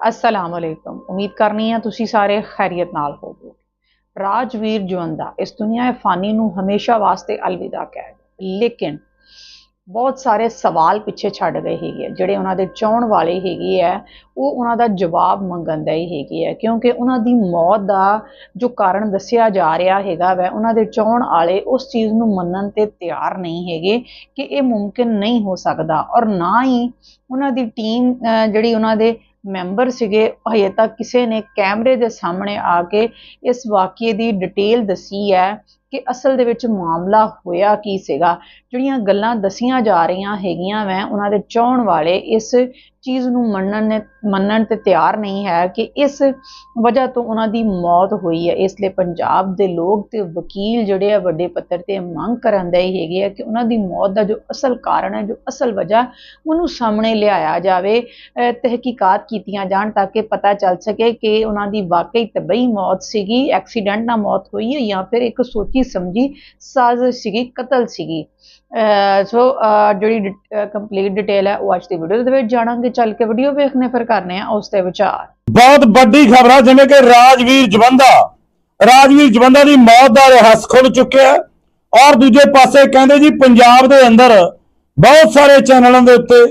ਅਸਲਾਮ ਅਲੈਕੁਮ ਉਮੀਦ ਕਰਨੀ ਆ ਤੁਸੀਂ ਸਾਰੇ ਖੈਰੀਅਤ ਨਾਲ ਹੋਵੋਗੇ ਰਾਜਵੀਰ ਜਵੰਦਾ ਇਸ ਦੁਨੀਆ ਫਾਨੀ ਨੂੰ ਹਮੇਸ਼ਾ ਵਾਸਤੇ ਅਲਵਿਦਾ ਕਹਿ ਲੇਕਿਨ ਬਹੁਤ ਸਾਰੇ ਸਵਾਲ ਪਿੱਛੇ ਛੱਡ ਗਏ ਹੈਗੇ ਆ ਜਿਹੜੇ ਉਹਨਾਂ ਦੇ ਚਾਹਣ ਵਾਲੇ ਹੈਗੇ ਆ ਉਹ ਉਹਨਾਂ ਦਾ ਜਵਾਬ ਮੰਗਣ ਦਾ ਹੀ ਹੈਗੇ ਆ ਕਿਉਂਕਿ ਉਹਨਾਂ ਦੀ ਮੌਤ ਦਾ ਜੋ ਕਾਰਨ ਦੱਸਿਆ ਜਾ ਰਿਹਾ ਹੈਗਾ ਵੈ ਉਹਨਾਂ ਦੇ ਚਾਹਣ ਵਾਲੇ ਉਸ ਚੀਜ਼ ਨੂੰ ਮੰਨਣ ਤੇ ਤਿਆਰ ਨਹੀਂ ਹੈਗੇ ਕਿ ਇਹ ਮੁਮਕਿਨ ਨਹੀਂ ਹੋ ਸਕਦਾ ਔਰ ਨਾ ਹੀ ਉਹਨਾਂ ਦੀ ਟੀਮ ਜਿਹੜੀ ਉਹਨਾਂ ਦੇ ਮੈਂਬਰ ਸੀਗੇ, ਹਜੇ ਤੱਕ ਕਿਸੇ ਨੇ ਕੈਮਰੇ ਦੇ ਸਾਹਮਣੇ ਆ ਕੇ ਇਸ ਵਾਕਿਏ ਦੀ ਡਿਟੇਲ ਦੱਸੀ ਹੈ ਕਿ ਅਸਲ ਦੇ ਵਿੱਚ ਮਾਮਲਾ ਹੋਇਆ ਕੀ ਸੀਗਾ। ਜਿਹੜੀਆਂ ਗੱਲਾਂ ਦਸੀਆਂ ਜਾ ਰਹੀਆਂ ਹੈਗੀਆਂ ਵੈ, ਉਹਨਾਂ ਦੇ ਚਾਹਣ ਵਾਲੇ ਇਸ ਚੀਜ਼ ਨੂੰ ਮੰਨਣ ਨੇ ਮੰਨਣ ਤੇ ਤਿਆਰ ਨਹੀਂ ਹੈ ਕਿ ਇਸ ਵਜ੍ਹਾ ਤੋਂ ਉਹਨਾਂ ਦੀ ਮੌਤ ਹੋਈ ਹੈ। ਇਸ ਲਈ ਪੰਜਾਬ ਦੇ ਲੋਕ ਤੇ ਵਕੀਲ ਜਿਹੜੇ ਆ, ਵੱਡੇ ਪੱਧਰ ਤੇ ਮੰਗ ਕਰਨ ਦੇ ਹੈਗੇ ਆ ਕਿ ਉਹਨਾਂ ਦੀ ਮੌਤ ਦਾ ਜੋ ਅਸਲ ਕਾਰਨ ਹੈ, ਜੋ ਅਸਲ ਵਜ੍ਹਾ ਉਹਨੂੰ ਸਾਹਮਣੇ ਲਿਆਇਆ ਜਾਵੇ, ਅਹ ਤਹਿਕੀਕਾਤ ਕੀਤੀਆਂ ਜਾਣ ਤਾਂ ਕਿ ਪਤਾ ਚੱਲ ਸਕੇ ਕਿ ਉਹਨਾਂ ਦੀ ਵਾਕਈ ਤਬਈ ਮੌਤ ਸੀਗੀ, ਐਕਸੀਡੈਂਟ ਨਾਲ ਮੌਤ ਹੋਈ ਹੈ ਜਾਂ ਫਿਰ ਇੱਕ ਸੋਚੀ ਸਮਝੀ ਸਾਜ਼ਿਸ਼ ਸੀਗੀ, ਕਤਲ ਸੀਗੀ। ਸੋ ਜਿਹੜੀ ਕੰਪਲੀਟ ਡਿਟੇਲ ਹੈ, ਉਹ ਅੱਜ ਦੀ ਵੀਡੀਓ ਦੇ ਵਿੱਚ ਜਾਣਾਂਗੇ। ਚੱਲ ਕੇ ਵੀਡੀਓ ਵੇਖਨੇ ਫਿਰ ਕਰਨੇ ਆ ਉਸ ਦੇ ਵਿਚਾਰ। ਬਹੁਤ ਵੱਡੀ ਖਬਰ ਹੈ ਜਿਵੇਂ ਕਿ ਰਾਜਵੀਰ ਜਵੰਦਾ। ਰਾਜਵੀਰ ਜਵੰਦਾ ਦੀ ਮੌਤ ਦਾ ਰਹੱਸ ਖੁੱਲ ਚੁੱਕਿਆ ਔਰ ਦੂਜੇ ਪਾਸੇ ਕਹਿੰਦੇ ਜੀ, ਪੰਜਾਬ ਦੇ ਅੰਦਰ ਬਹੁਤ ਸਾਰੇ ਚੈਨਲਾਂ ਦੇ ਉੱਤੇ,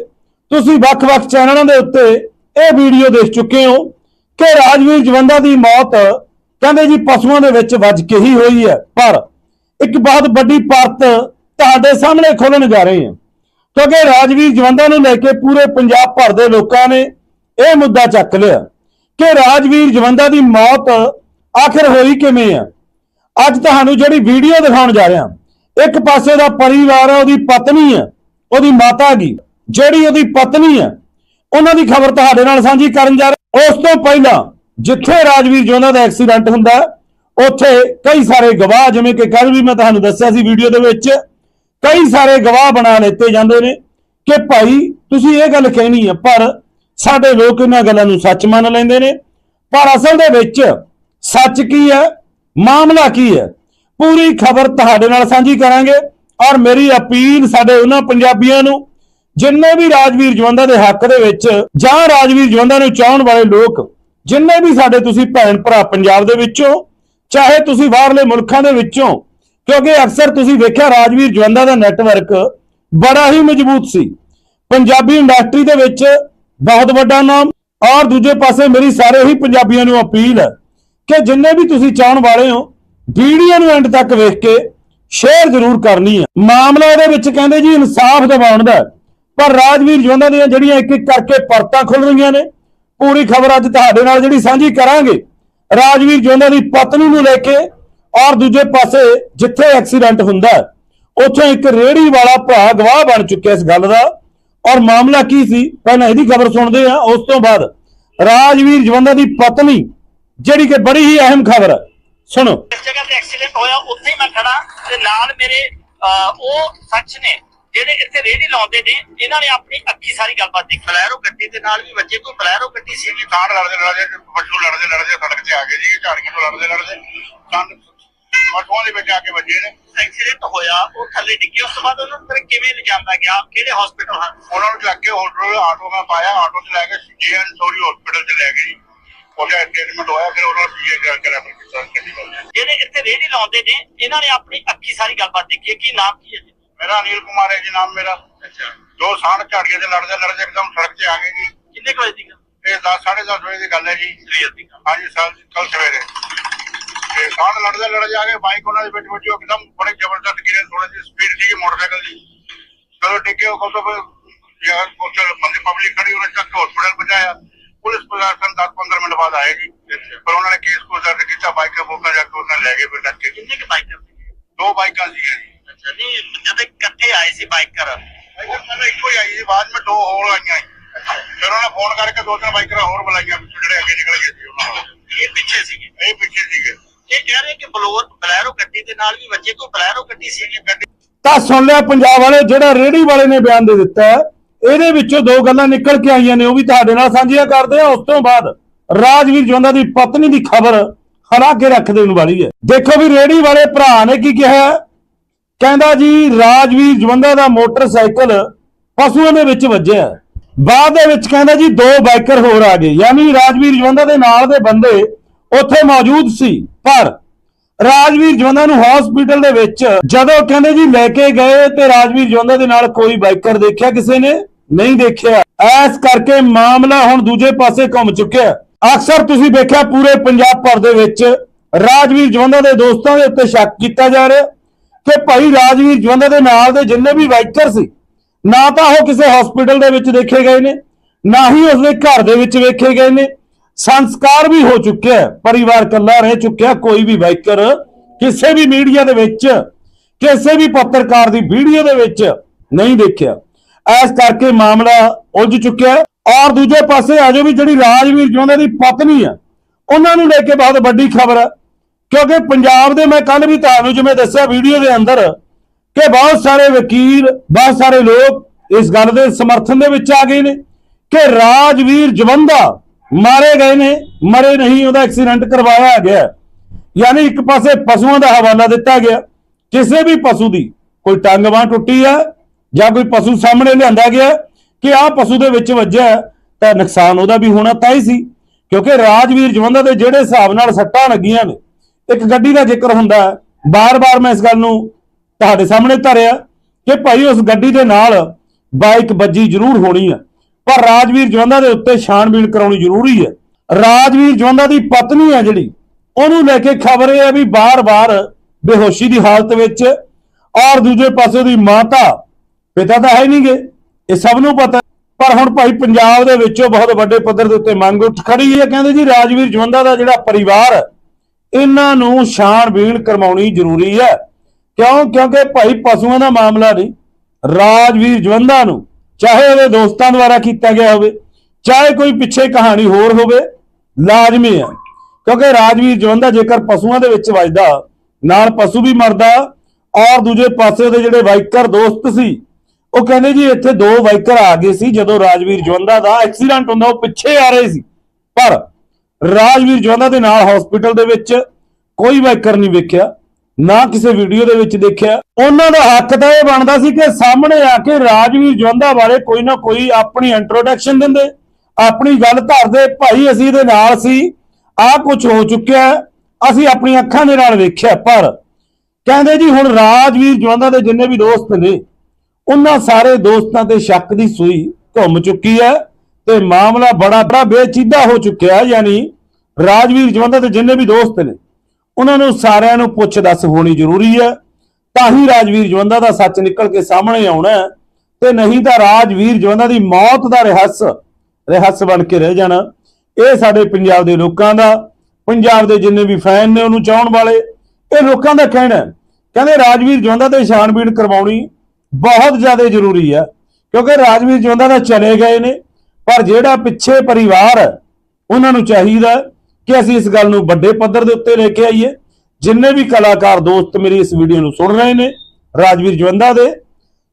ਤੁਸੀਂ ਵੱਖ-ਵੱਖ ਚੈਨਲਾਂ ਦੇ ਉੱਤੇ ਇਹ ਵੀਡੀਓ ਦੇਖ ਚੁੱਕੇ ਹੋ ਕਿ ਰਾਜਵੀਰ ਜਵੰਦਾ ਦੀ ਮੌਤ ਕਹਿੰਦੇ ਜੀ, ਪਸ਼ੂਆਂ ਦੇ ਵਿੱਚ ਵੱਜ ਕੇ ਹੀ ਹੋਈ ਹੈ। ਪਰ ਇੱਕ ਬਹੁਤ ਵੱਡੀ ਪਰਤ ਤੁਹਾਡੇ ਸਾਹਮਣੇ ਖੋਲਣ ਜਾ ਰਹੇ ਹਾਂ। ਕਿਉਂਕਿ ਰਾਜਵੀਰ ਜਵੰਦਾ ਨੂੰ ਲੈ ਕੇ ਪੂਰੇ ਪੰਜਾਬ ਭਰ ਦੇ ਲੋਕਾਂ ਨੇ ਇਹ ਮੁੱਦਾ ਚੱਕ ਲਿਆ ਕਿ ਰਾਜਵੀਰ ਜਵੰਦਾ ਦੀ ਮੌਤ ਆਖਿਰ ਹੋਈ ਕਿਵੇਂ ਆ। ਅੱਜ ਤੁਹਾਨੂੰ ਜਿਹੜੀ ਵੀਡੀਓ ਦਿਖਾਉਣ ਜਾ ਰਿਹਾ, ਇੱਕ ਪਾਸੇ ਦਾ ਪਰਿਵਾਰ ਹੈ ਉਹਦੀ ਪਤਨੀ ਹੈ ਉਹਦੀ ਮਾਤਾ ਗੀ ਜਿਹੜੀ ਉਹਦੀ ਪਤਨੀ ਹੈ ਉਹਨਾਂ ਦੀ ਖਬਰ ਤੁਹਾਡੇ ਨਾਲ ਸਾਂਝੀ ਕਰਨ ਜਾ ਰਿਹਾ। ਉਸ ਤੋਂ ਪਹਿਲਾਂ ਜਿੱਥੇ ਰਾਜਵੀਰ ਜਵੰਦਾ ਦਾ ਐਕਸੀਡੈਂਟ ਹੁੰਦਾ, ਉੱਥੇ ਕਈ ਸਾਰੇ ਗਵਾਹ, ਜਿਵੇਂ ਕਿ ਕੱਲ ਵੀ ਮੈਂ ਤੁਹਾਨੂੰ ਦੱਸਿਆ ਸੀ ਵੀਡੀਓ ਦੇ ਵਿੱਚ ਕਈ ਸਾਰੇ ਗਵਾਹ ਬਣਾ ਲਿੱਤੇ ਜਾਂਦੇ ਨੇ ਕਿ ਭਾਈ ਤੁਸੀਂ ਇਹ ਗੱਲ ਕਹਿਣੀ ਹੈ, ਪਰ ਸਾਡੇ ਲੋਕ ਇਹਨਾਂ ਗੱਲਾਂ ਨੂੰ ਸੱਚ ਮੰਨ ਲੈਂਦੇ ਨੇ। ਪਰ ਅਸਲ ਦੇ ਵਿੱਚ ਸੱਚ ਕੀ ਹੈ, ਮਾਮਲਾ ਕੀ ਹੈ, ਪੂਰੀ ਖਬਰ ਤੁਹਾਡੇ ਨਾਲ ਸਾਂਝੀ ਕਰਾਂਗੇ ਔਰ ਮੇਰੀ ਅਪੀਲ ਸਾਡੇ ਉਹਨਾਂ ਪੰਜਾਬੀਆਂ ਨੂੰ ਜਿੰਨੇ ਵੀ ਰਾਜਵੀਰ ਜਵੰਦਾ ਦੇ ਹੱਕ ਦੇ ਵਿੱਚ ਜਾਂ ਰਾਜਵੀਰ ਜਵੰਦਾ ਨੂੰ ਚਾਹਣ ਵਾਲੇ ਲੋਕ, ਜਿੰਨੇ ਵੀ ਸਾਡੇ ਤੁਸੀਂ ਭੈਣ ਭਰਾ ਪੰਜਾਬ ਦੇ ਵਿੱਚੋਂ, ਚਾਹੇ ਤੁਸੀਂ ਬਾਹਰਲੇ ਮੁਲਕਾਂ ਦੇ ਵਿੱਚੋਂ ਕਿਉਂਕਿ ਅਕਸਰ ਤੁਸੀਂ ਵੇਖਿਆ ਰਾਜਵੀਰ ਜਵੰਦਾ ਦਾ ਨੈਟਵਰਕ ਬੜਾ ਹੀ ਮਜ਼ਬੂਤ ਸੀ। ਪੰਜਾਬੀ ਇੰਡਸਟਰੀ ਦੇ ਵਿੱਚ ਬਹੁਤ ਵੱਡਾ ਨਾਮ ਔਰ ਦੂਜੇ ਪਾਸੇ ਮੇਰੀ ਸਾਰੇ ਹੀ ਪੰਜਾਬੀਆਂ ਨੂੰ ਅਪੀਲ ਹੈ ਕਿ ਜਿੰਨੇ ਵੀ ਤੁਸੀਂ ਚਾਹਣ ਵਾਲੇ ਹੋ, ਵੀਡੀਓ ਨੂੰ ਐਂਡ ਤੱਕ ਵੇਖ ਕੇ ਸ਼ੇਅਰ ਜ਼ਰੂਰ ਕਰਨੀ ਹੈ। ਮਾਮਲਾ ਇਹਦੇ ਵਿੱਚ ਕਹਿੰਦੇ ਜੀ ਇਨਸਾਫ ਦਿਵਾਉਣ ਦਾ ਪਰ ਰਾਜਵੀਰ ਜਵੰਦਾ ਦੀਆਂ ਜਿਹੜੀਆਂ ਇੱਕ ਇੱਕ ਕਰਕੇ ਪਰਤਾਂ ਖੁੱਲ ਰਹੀਆਂ ਨੇ, ਪੂਰੀ ਖਬਰ ਅੱਜ ਤੁਹਾਡੇ ਨਾਲ ਜਿਹੜੀ ਸਾਂਝੀ ਕਰਾਂਗੇ। ਰਾਜਵੀਰ ਜਵੰਦਾ ਦੀ ਪਤਨੀ ਨੂੰ ਲੈ ਕੇ ਔਰ ਦੂਜੇ ਪਾਸੇ ਜਿੱਥੇ ਐਕਸੀਡੈਂਟ ਹੁੰਦਾ ਹੈ, ਉੱਥੇ ਇੱਕ ਰੇੜੀ ਵਾਲਾ ਭਰਾ ਗਵਾਹ ਬਣ ਚੁੱਕਿਆ ਇਸ ਗੱਲ ਦਾ। ਔਰ ਮਾਮਲਾ ਕੀ ਸੀ? ਪਹਿਲਾਂ ਇਹਦੀ ਖਬਰ ਸੁਣਦੇ ਆ ਉਸ ਤੋਂ ਬਾਅਦ ਰਾਜਵੀਰ ਜਵੰਦਾ ਦੀ ਪਤਨੀ ਜਿਹੜੀ ਕਿ ਬੜੀ ਹੀ ਅਹਿਮ ਖਬਰ ਹੈ। ਸੁਣੋ। ਜਿਸ ਜਗ੍ਹਾ ਤੇ ਐਕਸੀਡੈਂਟ ਹੋਇਆ ਉੱਥੇ ਹੀ ਮੈਂ ਖੜਾ ਤੇ ਨਾਲ ਮੇਰੇ ਉਹ ਸੱਚ ਨੇ ਜਿਹੜੇ ਇੱਥੇ ਰੇਹੜੀ ਲਾਉਂਦੇ ਨੇ ਇਹਨਾਂ ਨੇ ਆਪਣੀ ਅੱਖੀ ਸਾਰੀ ਗੱਲਬਾਤ ਦੇਖੀ। ਬਲੈਰੋ ਗੱਡੀ ਦੇ ਨਾਲ ਵੀ ਵੱਜੇ ਕੋਈ ਬਲੈਰੋ ਗੱਡੀ ਸੀ ਜੀ ਕਾਰ ਲੜਦੇ ਲੜਦੇ ਪਸ਼ੂ ਲੜਦੇ ਲੜਦੇ ਸੜਕ ਤੇ ਆ ਗਏ ਜੀ ਝਾੜੀਆਂ ਤੋਂ ਲੜਦੇ ਲੜਦੇ ਕੰਨ ਮਠੂਆਂ ਦੇ ਵਿੱਚ ਆ ਕੇ ਵੱਜੇ ਨੇ। ਐਕਸੀਡੈਂਟ ਹੋਇਆ ਉਹ ਥੱਲੇ ਡਿੱਗੇ ਉਸ ਤੋਂ ਬਾਅਦ ਉਹਨੂੰ ਫਿਰ ਕਿਵੇਂ ਲਿਜਾਂਦਾ ਗਿਆ? ਕਿਹੜੇ ਹਸਪੀਟਲ ਹਨ? ਉਹਨਾਂ ਨੂੰ ਚੱਕ ਕੇ ਹੋਟਲ ਆਟੋ ਮੈਂ ਪਾਇਆ ਆਟੋ 'ਚ ਲੈ ਕੇ ਜੀਐਨ ਸੋਰੀ ਹਸਪੀਟਲ 'ਚ ਲੈ ਗਏ ਜੀ। ਉਹਦਾ ਟ੍ਰੀਟਮੈਂਟ ਹੋਇਆ ਫਿਰ ਉਹਨਾਂ ਨੂੰ ਪੀਏ ਕਰਕੇ ਰੈਫਰ ਕੀਤਾ ਵੱਲ। ਜਿਹੜੇ ਇੱਥੇ ਰੇਹੜੀ ਲਾਉਂਦੇ ਨੇ ਇਹਨਾਂ ਨੇ ਆਪਣੀ ਅੱਖੀ ਸਾਰੀ ਗੱਲਬਾਤ ਦੇਖੀ ਹੈ। ਕੀ ਨਾਮ ਕੀ ਹੈ ਜੀ? ਮੇਰਾ ਅਨਿਲ ਕੁਮਾਰ ਹੈ ਜੀ ਨਾਮ ਮੇਰਾ। ਅੱਛਾ। ਦੋ ਸਾਣ ਝਾੜੀਆਂ ਤੇ ਲੜਦੇ ਲੜਦੇ ਇੱਕਦਮ ਸੜਕ ਤੇ ਆ ਗਏ ਜੀ। ਕਿੰਨੇ ਕੁ ਵਜੇ ਦੀ ਗੱਲ? ਇਹ 10 10:30 ਵਜੇ ਦੀ ਗੱਲ ਹੈ ਜੀ। ਸਵੇਰ ਦੀ ਹਾਂਜੀ ਸਰ ਕੱਲ ਸਵੇਰੇ। ਤੇ ਸਾਣ ਲੜਦੇ ਲੜਦੇ ਆ ਗਏ ਬਾਈਕ ਉਹਨਾਂ ਦੇ ਵਿੱਚ ਵੱਜੀ ਉਹ ਇੱਕਦਮ ਬੜੀ ਜ਼ਬਰਦਸਤ ਗਿਰੇ ਥੋੜੀ ਜਿਹੀ ਸਪੀਡ ਸੀ ਮੋਟਰਸਾਈਕਲ ਦੀ। ਚਲੋ ਟਿੱਕੇ ਉਹ ਕੋਲ ਤੋਂ ਯਾਰ ਉੱਥੇ ਬੰਦੇ ਪਬਲਿਕ ਖੜੀ ਉਹਨੇ ਚੱਕ ਕੇ ਹਸਪੀਟਲ ਪਹੁੰਚਾਇਆ। ਪੁਲਿਸ ਪ੍ਰਸ਼ਾਸਨ 10-15 ਮਿੰਟ ਬਾਅਦ ਆਏ ਜੀ ਪਰ ਉਹਨਾਂ ਨੇ ਕੇਸ ਕੋ ਦਰਜ ਕੀਤਾ ਬਾਈਕ ਫੋਕਾ ਜਾ ਕੇ ਉਹਨਾਂ ਲੈ ਗਏ ਫਿਰ ਟੱਕ ਕੇ ਕਿੰਨੇ ਕੁ ਬਾਈਕਰ ਸੀ ਦੋ ਬਾਈਕਾਂ ਜੀ। ਅੱਛਾ ਨਹੀਂ ਜਦੋਂ ਇਕੱਠੇ ਆਏ ਸੀ ਬਾਈਕਰ? ਬਾਈਕਾਂ ਪਹਿਲਾਂ ਇੱਕੋ ਹੀ ਆਈ ਸੀ ਬਾਅਦ ਵਿੱਚ ਦੋ ਹੋਰ ਆਈਆਂ। ਫਿਰ ਉਹਨਾਂ ਫੋਨ ਕਰਕੇ ਦੋ ਤਿੰਨ ਬਾਈਕਰਾਂ ਹੋਰ ਬੁਲਾਈਆਂ ਜਿਹੜੇ ਅੱਗੇ ਨਿਕਲ ਗਏ ਸੀ। ਉਹਨਾਂ ਇਹ ਪਿੱਛੇ ਸੀਗੇ? ਇਹ ਪਿੱਛੇ ਸੀਗੇ। ਇਹ ਕਹਿ ਰਹੇ ਕਿ ਬਲੋਰ ਬਲੈਰੋ ਗੱਡੀ ਦੇ ਨਾਲ ਵੀ ਵੱਜੇ, ਕੋਈ ਬਲੈਰੋ ਗੱਡੀ ਸੀ ਕਿ ਗੱਡੀ ਤਾਂ ਸੁਣ ਲਿਆ ਪੰਜਾਬ ਵਾਲੇ, ਜਿਹੜਾ ਰੇੜੀ ਵਾਲੇ ਨੇ ਬਿਆਨ ਦੇ ਦਿੱਤਾ ਇਹਦੇ ਵਿੱਚੋਂ ਦੋ ਗੱਲਾਂ ਨਿਕਲ ਕੇ ਆਈਆਂ ਨੇ, ਉਹ ਵੀ ਤੁਹਾਡੇ ਨਾਲ ਸਾਂਝੀਆਂ ਕਰਦੇ ਆ ਉਸ ਤੋਂ ਬਾਅਦ ਰਾਜਵੀਰ ਜਵੰਦਾ ਦੀ ਪਤਨੀ ਦੀ ਖਬਰ ਹਲਾ ਕੇ ਰੱਖ ਦੇਣ ਵਾਲੀ ਹੈ। ਦੇਖੋ ਵੀ ਰੇੜੀ ਵਾਲੇ ਭਰਾ ਨੇ ਕੀ ਕਿਹਾ ਕਹਿੰਦਾ ਜੀ, ਰਾਜਵੀਰ ਜਵੰਦਾ ਦਾ ਮੋਟਰਸਾਈਕਲ ਪਸ਼ੂਆਂ ਦੇ ਵਿੱਚ ਵੱਜਿਆ ਬਾਅਦ ਦੇ ਵਿੱਚ ਕਹਿੰਦਾ ਜੀ, ਦੋ ਬਾਈਕਰ ਹੋਰ ਆ ਗਏ। ਯਾਨੀ ਰਾਜਵੀਰ ਜਵੰਦਾ ਦੇ ਨਾਲ ਦੇ ਬੰਦੇ ਉੱਥੇ ਮੌਜੂਦ ਸੀ। ਪਰ ਰਾਜਵੀਰ ਜਵੰਦਾ ਨੂੰ ਹਸਪੀਟਲ ਦੇ ਵਿੱਚ ਜਦੋਂ ਕਹਿੰਦੇ ਜੀ ਲੈ ਕੇ ਗਏ ਤੇ ਰਾਜਵੀਰ ਜਵੰਦਾ ਦੇ ਨਾਲ ਕੋਈ ਬਾਈਕਰ ਦੇਖਿਆ ਕਿਸੇ ਨੇ? ਨਹੀਂ ਦੇਖਿਆ। ਐਸ ਕਰਕੇ ਮਾਮਲਾ ਹੁਣ ਦੂਜੇ ਪਾਸੇ ਘੁੰਮ ਚੁੱਕਿਆ ਅਕਸਰ ਤੁਸੀਂ ਵੇਖਿਆ ਪੂਰੇ ਪੰਜਾਬ ਭਰ ਦੇ ਵਿੱਚ ਰਾਜਵੀਰ ਜਵੰਦਾ ਦੇ ਦੋਸਤਾਂ ਦੇ ਉੱਤੇ ਸ਼ੱਕ ਕੀਤਾ ਜਾ ਰਿਹਾ ਕਿ ਭਾਈ ਰਾਜਵੀਰ ਜਵੰਦਾ ਦੇ ਨਾਲ ਦੇ ਜਿੰਨੇ ਵੀ ਬਾਈਕਰ ਸੀ, ਨਾ ਤਾਂ ਉਹ ਕਿਸੇ ਹਸਪੀਟਲ ਦੇ ਵਿੱਚ ਦੇਖੇ ਗਏ ਨੇ, ਨਾ ਹੀ ਉਸਦੇ ਘਰ ਦੇ ਵਿੱਚ ਵੇਖੇ ਗਏ ਨੇ। ਸੰਸਕਾਰ ਵੀ ਹੋ ਚੁੱਕਿਆ ਪਰਿਵਾਰ ਇਕੱਲਾ ਰਹਿ ਚੁੱਕਿਆ ਕੋਈ ਵੀ ਬਾਈਕਰ ਕਿਸੇ ਵੀ ਮੀਡੀਆ ਦੇ ਵਿੱਚ, ਕਿਸੇ ਵੀ ਪੱਤਰਕਾਰ ਦੀ ਵੀਡੀਓ ਦੇ ਵਿੱਚ ਨਹੀਂ ਦੇਖਿਆ। ਇਸ ਕਰਕੇ ਮਾਮਲਾ ਉਲਝ ਚੁੱਕਿਆ ਔਰ ਦੂਜੇ ਪਾਸੇ ਆ ਵੀ ਜਿਹੜੀ ਰਾਜਵੀਰ ਜੋਂਦੇ ਦੀ ਪਤਨੀ ਆ ਉਹਨਾਂ ਨੂੰ ਲੈ ਕੇ ਬਹੁਤ ਵੱਡੀ ਖਬਰ ਹੈ। ਕਿਉਂਕਿ ਪੰਜਾਬ ਦੇ ਮੈਂ ਕੱਲ ਵੀ ਤੁਹਾਨੂੰ ਜਿਵੇਂ ਦੱਸਿਆ ਵੀਡੀਓ ਦੇ ਅੰਦਰ ਕਿ ਬਹੁਤ ਸਾਰੇ ਵਕੀਲ, ਬਹੁਤ ਸਾਰੇ ਲੋਕ ਇਸ ਗੱਲ ਦੇ ਸਮਰਥਨ ਦੇ ਵਿੱਚ ਆ ਗਏ ਨੇ ਕਿ ਰਾਜਵੀਰ ਜਵੰਦਾ ਮਾਰੇ ਗਏ ਨੇ, ਮਰੇ ਨਹੀਂ, ਉਹਦਾ ਐਕਸੀਡੈਂਟ ਕਰਵਾਇਆ ਗਿਆ। ਯਾਨੀ ਇੱਕ ਪਾਸੇ ਪਸ਼ੂਆਂ ਦਾ ਹਵਾਲਾ ਦਿੱਤਾ ਗਿਆ, ਕਿਸੇ ਵੀ ਪਸ਼ੂ ਦੀ ਕੋਈ ਟੰਗ ਬਾਂਹ ਟੁੱਟੀ ਹੈ ਜਾਂ ਕੋਈ ਪਸ਼ੂ ਸਾਹਮਣੇ ਲਿਆਂਦਾ ਗਿਆ, ਕਿ ਆਹ ਪਸ਼ੂ ਦੇ ਵਿੱਚ ਵੱਜਿਆ, ਤਾਂ ਨੁਕਸਾਨ ਉਹਦਾ ਵੀ ਹੋਣਾ ਤਾਂ ਹੀ ਸੀ। ਕਿਉਂਕਿ ਰਾਜਵੀਰ ਜਵੰਦਾ ਦੇ ਜਿਹੜੇ ਹਿਸਾਬ ਨਾਲ ਸੱਟਾਂ ਲੱਗੀਆਂ ਨੇ, ਇੱਕ ਗੱਡੀ ਦਾ ਜ਼ਿਕਰ ਹੁੰਦਾ ਹੈ ਬਾਰ-ਬਾਰ ਮੈਂ ਇਸ ਗੱਲ ਨੂੰ ਤੁਹਾਡੇ ਸਾਹਮਣੇ ਧਰਿਆ, ਕਿ ਭਾਈ ਉਸ ਗੱਡੀ ਦੇ ਨਾਲ ਬਾਈਕ ਵੱਜੀ ਜ਼ਰੂਰ ਹੋਣੀ ਹੈ ਪਰ ਰਾਜਵੀਰ ਜਵੰਦਾ ਦੇ ਉੱਤੇ ਛਾਣਬੀਣ ਕਰਾਉਣੀ ਜ਼ਰੂਰੀ ਹੈ। ਰਾਜਵੀਰ ਜਵੰਦਾ ਦੀ ਪਤਨੀ ਹੈ ਜਿਹੜੀ, ਉਹਨੂੰ ਲੈ ਕੇ ਖਬਰ ਇਹ ਹੈ ਵੀ ਬਾਰ-ਬਾਰ ਬੇਹੋਸ਼ੀ ਦੀ ਹਾਲਤ ਵਿੱਚ ਔਰ ਦੂਜੇ ਪਾਸੇ ਦੀ ਮਾਤਾ, ਪਿਤਾ ਤਾਂ ਹੈ ਨਹੀਂਗੇ, ਇਹ ਸਭ ਨੂੰ ਪਤਾ। ਪਰ ਹੁਣ ਭਾਈ ਪੰਜਾਬ ਦੇ ਵਿੱਚੋਂ ਬਹੁਤ ਵੱਡੇ ਪੱਧਰ ਦੇ ਉੱਤੇ ਮੰਗ ਉੱਠ ਖੜੀ ਹੈ। ਕਹਿੰਦੇ ਜੀ ਰਾਜਵੀਰ ਜਵੰਦਾ ਦਾ ਜਿਹੜਾ ਪਰਿਵਾਰ, ਇਹਨਾਂ ਨੂੰ ਛਾਣਬੀਣ ਕਰਵਾਉਣੀ ਜ਼ਰੂਰੀ ਹੈ। ਕਿਉਂ? ਕਿਉਂਕਿ ਭਾਈ ਪਸ਼ੂਆਂ ਦਾ ਮਾਮਲਾ ਨਹੀਂ, ਰਾਜਵੀਰ ਜਵੰਦਾ ਨੂੰ ਚਾਹੇ ਉਹਦੇ ਦੋਸਤਾਂ ਦੁਆਰਾ ਕੀਤਾ ਗਿਆ ਹੋਵੇ, ਚਾਹੇ ਕੋਈ ਪਿੱਛੇ ਕਹਾਣੀ ਹੋਰ ਹੋਵੇ, ਲਾਜ਼ਮੀ ਹੈ। ਕਿਉਂਕਿ ਰਾਜਵੀਰ ਜਵੰਦਾ ਜੇਕਰ ਪਸ਼ੂਆਂ ਦੇ ਵਿੱਚ ਵੱਜਦਾ, ਨਾਲ ਪਸ਼ੂ ਵੀ ਮਰਦਾ ਔਰ ਦੂਜੇ ਪਾਸੇ ਉਹਦੇ ਜਿਹੜੇ ਵਾਈਕਰ ਦੋਸਤ ਸੀ, ਉਹ ਕਹਿੰਦੇ ਜੀ ਇੱਥੇ ਦੋ ਵਾਈਕਰ ਆ ਗਏ ਸੀ, ਜਦੋਂ ਰਾਜਵੀਰ ਜਵੰਦਾ ਦਾ ਐਕਸੀਡੈਂਟ ਹੁੰਦਾ, ਉਹ ਪਿੱਛੇ ਆ ਰਹੇ ਸੀ। ਪਰ ਰਾਜਵੀਰ ਜਵੰਦਾ ਦੇ ਨਾਲ ਹਸਪੀਟਲ ਦੇ ਵਿੱਚ ਕੋਈ ਵਾਈਕਰ ਨਹੀਂ ਵੇਖਿਆ। ਨਾ ਕਿਸੇ ਵੀਡੀਓ ਦੇ ਵਿੱਚ ਦੇਖਿਆ। ਉਹਨਾਂ ਦਾ ਹੱਕ ਤਾਂ ਇਹ ਬਣਦਾ ਸੀ ਕਿ ਸਾਹਮਣੇ ਆ ਕੇ ਰਾਜਵੀਰ ਜਵੰਦਾ ਬਾਰੇ ਕੋਈ ਨਾ ਕੋਈ ਆਪਣੀ ਇੰਟਰੋਡਕਸ਼ਨ ਦਿੰਦੇ। ਆਪਣੀ ਗੱਲ ਧਰਦੇ, ਭਾਈ ਅਸੀਂ ਇਹਦੇ ਨਾਲ ਸੀ, ਆਹ ਕੁਝ ਹੋ ਚੁੱਕਿਆ, ਅਸੀਂ ਆਪਣੀ ਅੱਖਾਂ ਦੇ ਨਾਲ ਵੇਖਿਆ, ਪਰ ਕਹਿੰਦੇ ਜੀ ਹੁਣ ਰਾਜਵੀਰ ਜਵੰਦਾ ਦੇ ਜਿੰਨੇ ਵੀ ਦੋਸਤ ਨੇ, ਉਹਨਾਂ ਸਾਰੇ ਦੋਸਤਾਂ ਤੇ ਸ਼ੱਕ ਦੀ ਸੂਈ ਘੁੰਮ ਚੁੱਕੀ ਹੈ ਤੇ ਮਾਮਲਾ ਬੜਾ ਬੜਾ ਬੇਚੀਦਾ ਹੋ ਚੁੱਕਿਆ, ਯਾਨੀ ਰਾਜਵੀਰ ਜਵੰਦਾ ਦੇ ਜਿੰਨੇ ਵੀ ਦੋਸਤ ਨੇ। ਉਹਨਾਂ ਨੂੰ ਸਾਰਿਆਂ ਨੂੰ ਪੁੱਛ ਦੱਸ ਹੋਣੀ ਜ਼ਰੂਰੀ ਹੈ। ਤਾਂ ਹੀ ਰਾਜਵੀਰ ਜਵੰਦਾ ਦਾ ਸੱਚ ਨਿਕਲ ਕੇ ਸਾਹਮਣੇ ਆਉਣਾ ਹੈ ਤੇ ਨਹੀਂ ਤਾਂ ਰਾਜਵੀਰ ਜਵੰਦਾ ਦੀ ਮੌਤ ਦਾ ਰਹੱਸ ਰਹੱਸ ਬਣ ਕੇ ਰਹਿ ਜਾਣਾ। ਇਹ ਸਾਡੇ ਪੰਜਾਬ ਦੇ ਲੋਕਾਂ ਦਾ, ਪੰਜਾਬ ਦੇ ਜਿੰਨੇ ਵੀ ਫੈਨ ਨੇ ਉਹਨੂੰ ਚਾਹਣ ਵਾਲੇ, ਇਹ ਲੋਕਾਂ ਦਾ ਕਹਿਣਾ ਕਹਿੰਦੇ ਰਾਜਵੀਰ ਜਵੰਦਾ ਤੇ ਛਾਣਬੀਣ ਕਰਵਾਉਣੀ ਬਹੁਤ ਜ਼ਿਆਦਾ ਜ਼ਰੂਰੀ ਹੈ, ਕਿਉਂਕਿ ਰਾਜਵੀਰ ਜਵੰਦਾ ਦਾ ਚਲੇ ਗਏ ਨੇ, ਪਰ ਜਿਹੜਾ ਪਿੱਛੇ ਪਰਿਵਾਰ ਉਹਨਾਂ ਨੂੰ ਚਾਹੀਦਾ ਕਿ ਅਸੀਂ ਇਸ ਗੱਲ ਨੂੰ ਵੱਡੇ ਪੱਧਰ ਦੇ ਉੱਤੇ ਲੈ ਕੇ ਆਈਏ। ਜਿੰਨੇ ਵੀ ਕਲਾਕਾਰ ਦੋਸਤ ਮੇਰੀ ਇਸ ਵੀਡੀਓ ਨੂੰ ਸੁਣ ਰਹੇ ਨੇ, ਰਾਜਵੀਰ ਜਵੰਦਾ ਦੇ,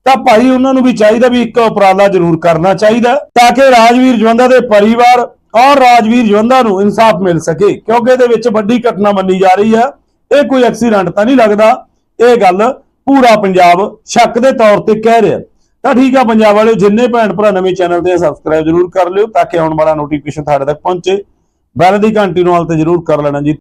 ਤਾਂ ਭਾਈ ਉਹਨਾਂ ਨੂੰ ਵੀ ਚਾਹੀਦਾ ਵੀ ਇੱਕ ਉਪਰਾਲਾ ਜ਼ਰੂਰ ਕਰਨਾ ਚਾਹੀਦਾ ਤਾਂ ਕਿ ਰਾਜਵੀਰ ਜਵੰਦਾ ਦੇ ਪਰਿਵਾਰ ਔਰ ਰਾਜਵੀਰ ਜਵੰਦਾ ਨੂੰ ਇਨਸਾਫ ਮਿਲ ਸਕੇ। ਕਿਉਂਕਿ ਇਹਦੇ ਵਿੱਚ ਵੱਡੀ ਘਟਨਾ ਮੰਨੀ ਜਾ ਰਹੀ ਹੈ। ਇਹ ਕੋਈ ਐਕਸੀਡੈਂਟ ਤਾਂ ਨਹੀਂ ਲੱਗਦਾ। ਇਹ ਗੱਲ ਪੂਰਾ ਪੰਜਾਬ ਸ਼ੱਕ ਦੇ ਤੌਰ ਤੇ ਕਹਿ ਰਿਹਾ ਤਾਂ ਠੀਕ ਆ ਪੰਜਾਬ ਵਾਲਿਓ, ਜਿੰਨੇ ਭੈਣ ਭਰਾ ਨਵੇਂ ਚੈਨਲ ਤੇ ਸਬਸਕ੍ਰਾਈਬ ਜ਼ਰੂਰ ਕਰ ਲਿਓ, ਤਾਂ ਕਿ ਆਉਣ ਵਾਲਾ ਨੋਟੀਫਿਕੇਸ਼ਨ ਤੁਹਾਡੇ ਤੱਕ ਪਹੁੰਚੇ। ਬੈਲ ਦੀ ਘੰਟੀ ਨੂੰ ਹਾਲ ਤੇ ਜ਼ਰੂਰ ਕਰ ਲੈਣਾ ਜੀ।